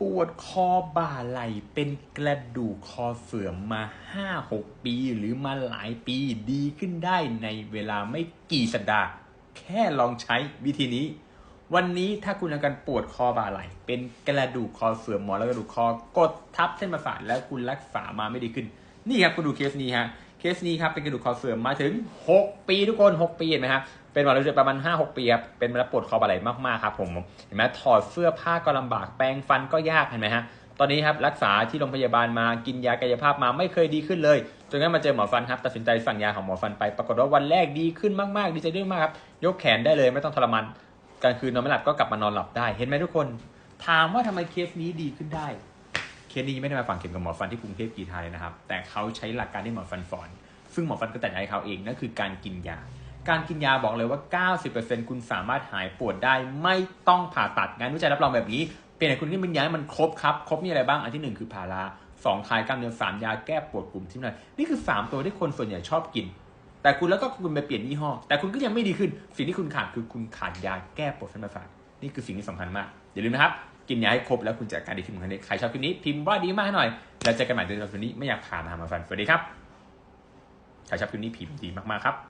ปวดคอบ่าไหล่เป็นกระดูกคอเสื่อมมา5-6ปีหรือมาหลายปีดีขึ้นได้ในเวลาไม่กี่สัปดาห์ แค่ลองใช้วิธีนี้ วันนี้ถ้าคุณอาการปวดคอบ่าไหล่เป็นกระดูกคอเสื่อมหมอนแล้วกระดูกคอกดทับเส้นประสาทแล้วคุณรักษามาไม่ดีขึ้น นี่ครับคุณดูเคสนี้ฮะเคสนี้ครับเป็นกระดูกคอเสื่อมมาถึง 6 ปีทุกคน 6 ปีเห็นไหมครับเป็นมาแล้วประมาณ 5-6 ปีครับเป็นมาแล้วปวดคอบ่าไหล่มากๆครับผมเห็นไหมถอดเสื้อผ้าก็ลำบากแปรงฟันก็ยากเห็นไหมฮะตอนนี้ครับรักษาที่โรงพยาบาลมากินยากายภาพมาไม่เคยดีขึ้นเลยจนกระทั่งมาเจอหมอฟันครับตัดสินใจสั่งยาของหมอฟันไป ปรากฏว่าวันแรกดีขึ้นมากๆดีใจด้วยมากครับยกแขนได้เลยไม่ต้องทรมานกลางคืนนอนไม่หลับก็กลับมานอนหลับได้ เห็นไหมทุกคน ถามว่าทำไมเคสนี้ดีขึ้นได้ สนี้ไม่ได้มาฝังเข็มกับหมอฟันที่กรุงเทพกีทาเลยนะครับ แต่เขาใช้หลักการที่หมอฟันสอน ซึ่งหมอฟันก็แต่งให้เขาเองนั่นคือการกินยา การกินยาบอกเลยว่า 90%คุณสามารถหายปวดได้ไม่ต้องผ่าตัดงานวิจัยรับรองแบบนี้ เป็นไหนคุณที่มันย้ายมันครบครับ ครบมีอะไรบ้างอันที่หนึ่งคือพาราสองคลายกล้ามเนื้อสามยาแก้ปวดกลุ่มที่หน่อยนี่คือสามตัวที่คนส่วนใหญ่ชอบกิน แต่คุณแล้วก็คุณไปเปลี่ยนยี่ห้อ แต่คุณก็ยังไม่ดีขึ้น สิ่งที่คุณขาดคือคุณขาดยาแก้ปวดเส้นประสาท นี่คือสิ่งที่สำคัญมาก อย่าลืมนะครับ กินยาให้ครบแล้วคุณจะอาการดีขึ้นเหมือนกันใครชอบคลิปนี้พิมพ์ว่าดีมากหน่อย แล้วเจอกันใหม่ในวันนี้ไม่อยากผ่านมาหามาฟันสวัสดีครับใครชอบคลิปนี้พิมพ์ดีมากๆครับ